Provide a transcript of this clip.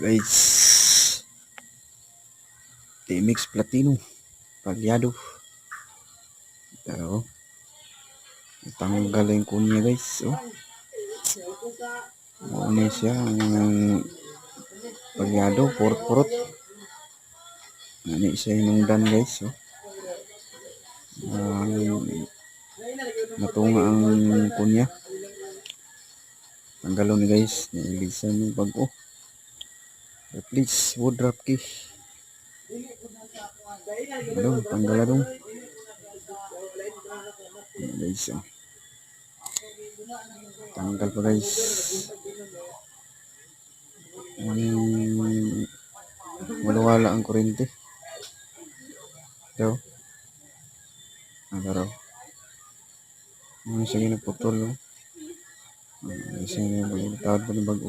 Guys. TMX Platino. Palyado. Pero, tanggal yung kunya guys. Oh. Muna siya ang palyado, purot-purot. Ano siya inungdan guys. Oh. Ang natunga ang kunya. Tanggalon guys. Nailisan yung bago. But wood drop key. Ano, tanggal dong. Guys, oh. Tanggal pa guys. Um, wala-wala ang kurente. Ito. Ano raw? Ano siya ginaputol. Ano siya ginaputol. Tawad pa ng bago.